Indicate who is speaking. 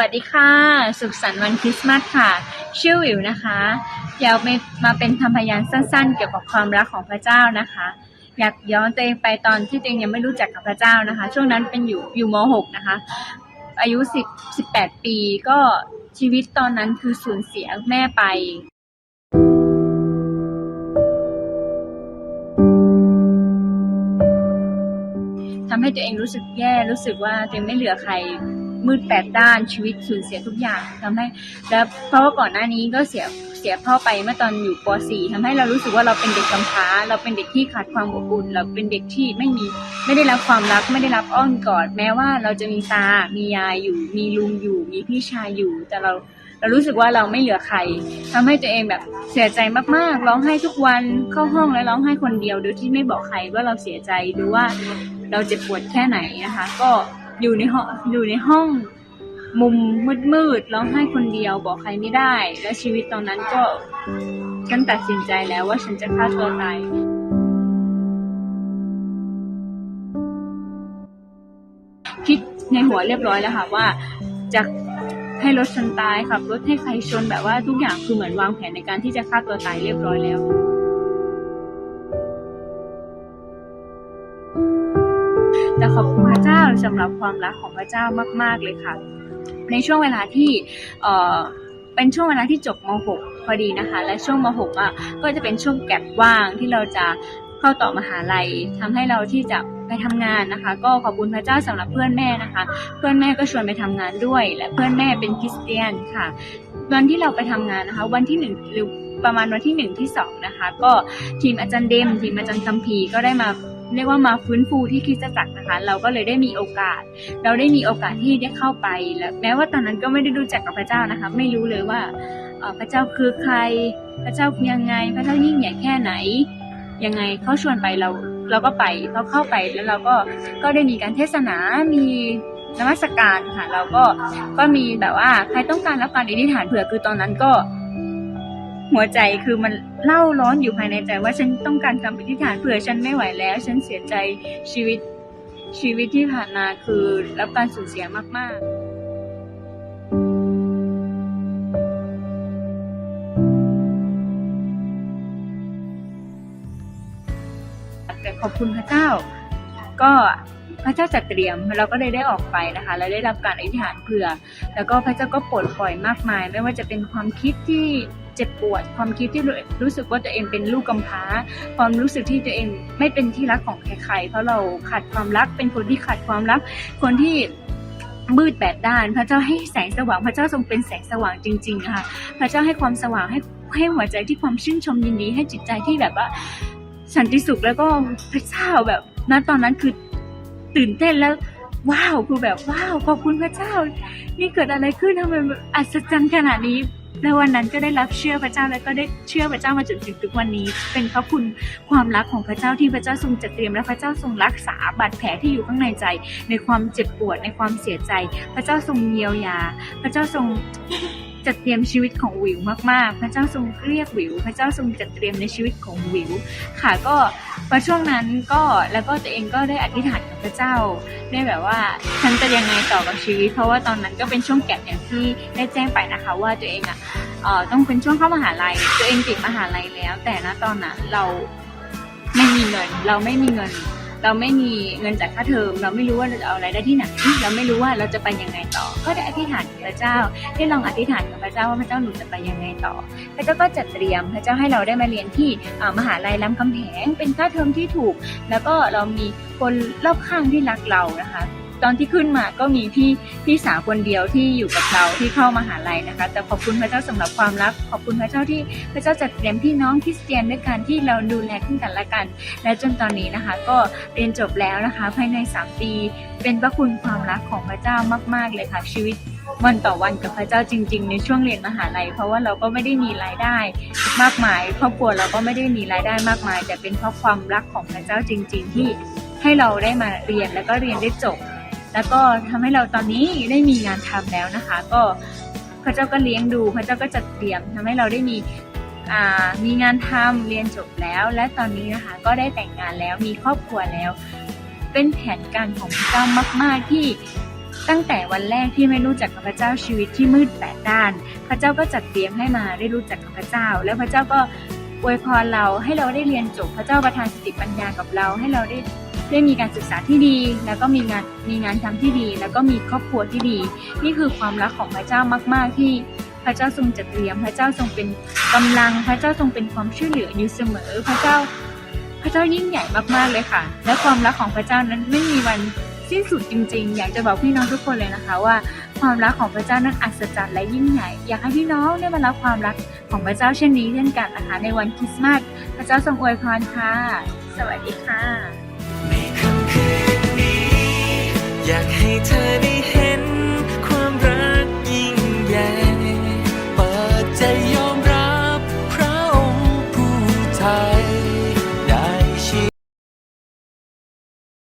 Speaker 1: วัสดีค่ะ สุขสันต์วันคริสต์มาสค่ะ ชื่อวิวนะคะอยากมาเป็นธรรมพยานสั้นๆ เกี่ยวกับความรักของพระเจ้านะคะ อยากย้อนตัวเองไปตอนที่ตัวเองยังไม่รู้จักกับพระเจ้านะคะ ช่วงนั้นเป็นอยู่อยู่ม .6 นะคะ อายุ10 18 ปีก็ชีวิตตอนนั้นคือสูญเสียแม่ไปทำให้ตัวเองรู้สึกแย่รู้สึกว่าตัวเองไม่เหลือใคร มืดแปดด้านชีวิตสูญเสียทุกอย่างทำให้ แล้วเพราะว่าก่อนหน้านี้ก็เสียเสียพ่อไปเมื่อตอนอยู่ป .4 ทำให้เรารู้สึกว่าเราเป็นเด็กกำพร้า เราเป็นเด็กที่ขาดความอบอุ่น เราเป็นเด็กที่ไม่มีไม่ได้รับความรัก ไม่ได้รับอ้อมกอด แม้ว่าเราจะมีตา มียายอยู่ มีลุงอยู่ มีพี่ชายอยู่ แต่เราเรารู้สึกว่าเราไม่เหลือใครทำให้ตัวเองแบบเสียใจมากๆ ร้องไห้ทุกวันเข้าห้องแล้วร้องไห้คนเดียวโดยที่ไม่บอกใครว่าเราเสียใจหรือว่าเราเจ็บปวดแค่ไหนนะคะ ก็ อยู่ในห้องอยู่ในห้องมุมมืดๆร้องไห้คนเดียวบอกใครไม่ได้ และชีวิตตอนนั้นก็ฉันตัดสินใจแล้วว่าฉันจะฆ่าตัวตายคิดในหัวเรียบร้อยแล้วค่ะว่าจะให้รถฉันตายขับรถให้ใครชนแบบว่าทุกอย่างคือเหมือนวางแผนในการที่จะฆ่าตัวตายเรียบร้อยแล้ว แต่ขอบคุณพระเจ้าสำหรับความรักของพระเจ้ามาก ๆเลยค่ะ ในช่วงเวลาที่เอ่อเป็นช่วงเวลาที่จบม .6 พอดีนะคะ และช่วงม .6 อะก็จะเป็นช่วงแก็บว่างที่เราจะเข้าต่อมหาลัยทำให้เราที่จะไปทำงานนะคะ ก็ขอบคุณพระเจ้าสำหรับเพื่อนแม่นะคะ เพื่อนแม่ก็ชวนไปทำงานด้วย และเพื่อนแม่เป็นคริสเตียนค่ะ วันที่เราไปทำงานนะคะ วันที่หนึ่งหรือประมาณวันที่หนึ่งที่สองนะคะ ก็ทีมอาจารย์เดมทีมอาจารย์คัมภีก็ได้มา เรียกว่ามาฟื้นฟูที่คริสตจักรนะคะ เราก็เลยได้มีโอกาส เราได้มีโอกาสที่ได้เข้าไปและแม้ว่าตอนนั้นก็ไม่ได้รู้จักกับพระเจ้านะคะ ไม่รู้เลยว่าพระเจ้าคือใคร พระเจ้ายังไง พระเจ้ายิ่งใหญ่แค่ไหน ยังไงเขาชวนไปเราเราก็ไปเราเข้าไปแล้วเราก็ก็ได้มีการเทศนา มีนมัสการค่ะ เราก็ก็มีแบบว่าใครต้องการรับการอธิษฐานเผื่อคือตอนนั้นก็ หัวใจคือมันเล่าร้อนอยู่ภายในใจ ว่าฉันต้องการคำอธิษฐานเผื่อฉันไม่ไหวแล้ว ฉันเสียใจชีวิตชีวิตที่ผ่านมาคือรับการสูญเสียมาก ๆแต่ขอบคุณพระเจ้า ก็พระเจ้าจัดเตรียมเราก็เลยได้ออกไปนะคะและได้รับการอธิษฐานเผื่อ แล้วก็พระเจ้าก็ปลดปล่อยมากมาย ไม่ว่าจะเป็นความคิดที่เจ็บปวด ความคิดที่รู้สึกว่าตัวเองเป็นลูกกำพร้า ความรู้สึกที่ตัวเองไม่เป็นที่รักของใครๆ เพราะเราขาดความรัก เป็นคนที่ขาดความรัก คนที่มืดแปดด้าน พระเจ้าให้แสงสว่าง พระเจ้าทรงเป็นแสงสว่างจริงๆนะคะพระเจ้าให้ความสว่างให้ให้หัวใจที่ความชื่นชมยินดี ให้จิตใจที่แบบว่าสันติสุขแล้วก็พระเจ้าแบบณตอนนั้นคือตื่นเต้นแล้วว้าวคือแบบว้าวขอบคุณพระเจ้า นี่เกิดอะไรขึ้นทำไมอัศจรรย์ขนาดนี้ ในวันนั้นก็ได้รับเชื่อพระเจ้าแล้วก็ได้เชื่อพระเจ้ามาจนถึงทุกวันนี้ เป็นเพราะคุณความรักของพระเจ้าที่พระเจ้าทรงจัดเตรียมและพระเจ้าทรงรักษาบาดแผลที่อยู่ข้างในใจ ในความเจ็บปวดในความเสียใจ พระเจ้าทรงเยียวยา พระเจ้าทรง จัดเตรียมชีวิตของวิวมากๆ พระเจ้าทรงเรียกวิว พระเจ้าทรงจัดเตรียมในชีวิตของวิว ค่ะก็พอช่วงนั้นก็แล้วก็ตัวเองก็ได้อธิษฐานกับพระเจ้า ได้แบบว่าฉันจะยังไงต่อกับชีวิต เพราะว่าตอนนั้นก็เป็นช่วงแก็บอย่างที่ได้แจ้งไปนะคะว่าตัวเองอะต้องเป็นช่วงเข้ามหาลัย ตัวเองติดมหาลัยแล้ว แต่ณตอนนั้นเราไม่มีเงินเราไม่มีเงิน เราไม่มีเงินจากค่าเทอม เราไม่รู้ว่าเราจะเอาอะไรได้ที่ไหนเราไม่รู้ว่าเราจะไปยังไงต่อ ก็ได้อธิษฐานกับพระเจ้า ได้ลองอธิษฐานกับพระเจ้าว่าพระเจ้าหนูจะไปยังไงต่อพระเจ้าก็จัดเตรียมพระเจ้าให้เราได้มาเรียนที่มหาลัยรามคำแหงเป็นค่าเทอมที่ถูก แล้วก็เรามีคนรอบข้างที่รักเรานะคะ ตอนที่ขึ้นมาก็มีพี่พี่สาวคนเดียวที่อยู่กับเราที่เข้ามาหาลัยนะคะ แต่ขอบคุณพระเจ้าสำหรับความรัก ขอบคุณพระเจ้าที่พระเจ้าจัดเตรียมพี่น้องคริสเตียนด้วยกันที่เราดูแลขึ้นกันและกัน และจนตอนนี้นะคะ ก็เรียนจบแล้วนะคะ ภายใน 3 ปี เป็นพระคุณความรักของพระเจ้ามาก ๆ เลยค่ะชีวิตวันต่อวันกับพระเจ้าจริง ๆ ในช่วงเรียนมหาลัย เพราะว่าเราก็ไม่ได้มีรายได้ มากมายครอบครัวเราก็ไม่ได้มีรายได้มากมาย แต่เป็นเพราะความรักของพระเจ้าจริง ๆ ที่ให้เราได้มาเรียนแล้วก็เรียนได้จบ แล้วก็ทำให้เราตอนนี้ได้มีงานทำแล้วนะคะ ก็พระเจ้าก็เลี้ยงดู พระเจ้าก็จัดเตรียมทำให้เราได้มีมีงานทำเรียนจบแล้ว และตอนนี้นะคะก็ได้แต่งงานแล้วมีครอบครัวแล้ว เป็นแผนการของพระเจ้ามาก ๆที่ตั้งแต่วันแรกที่ไม่รู้จักกับพระเจ้าชีวิตที่มืดแปดด้าน พระเจ้าก็จัดเตรียมให้มาได้รู้จักกับพระเจ้า แล้วพระเจ้าก็ อวยพรเราให้เราได้เรียนจบพระเจ้าประทานสติปัญญากับเรา ให้เราได้ได้มีการศึกษาที่ดี แล้วก็มีงานมีงานทำที่ดี แล้วก็มีครอบครัวที่ดี นี่คือความรักของพระเจ้ามาก ๆ ที่พระเจ้าทรงจัดเตรียม พระเจ้าทรงเป็นกำลัง พระเจ้าทรงเป็นความช่วยเหลืออยู่เสมอ พระเจ้า พระเจ้ายิ่งใหญ่มากๆเลยค่ะ และความรักของพระเจ้านั้นไม่มีวันสิ้นสุดจริง ๆ อยากจะบอกพี่น้องทุกคนเลยนะคะว่า ความรักของพระเจ้านั้นอัศจรรย์และยิ่งใหญ่ อยากให้พี่น้องได้มารับความรักของพระเจ้าเช่นนี้เช่นกันนะคะในวันคริสต์มาส พระเจ้าทรงอวยพรค่ะ สวัสดีค่ะ
Speaker 2: ในค่ำคืนนี้ อยากให้เธอได้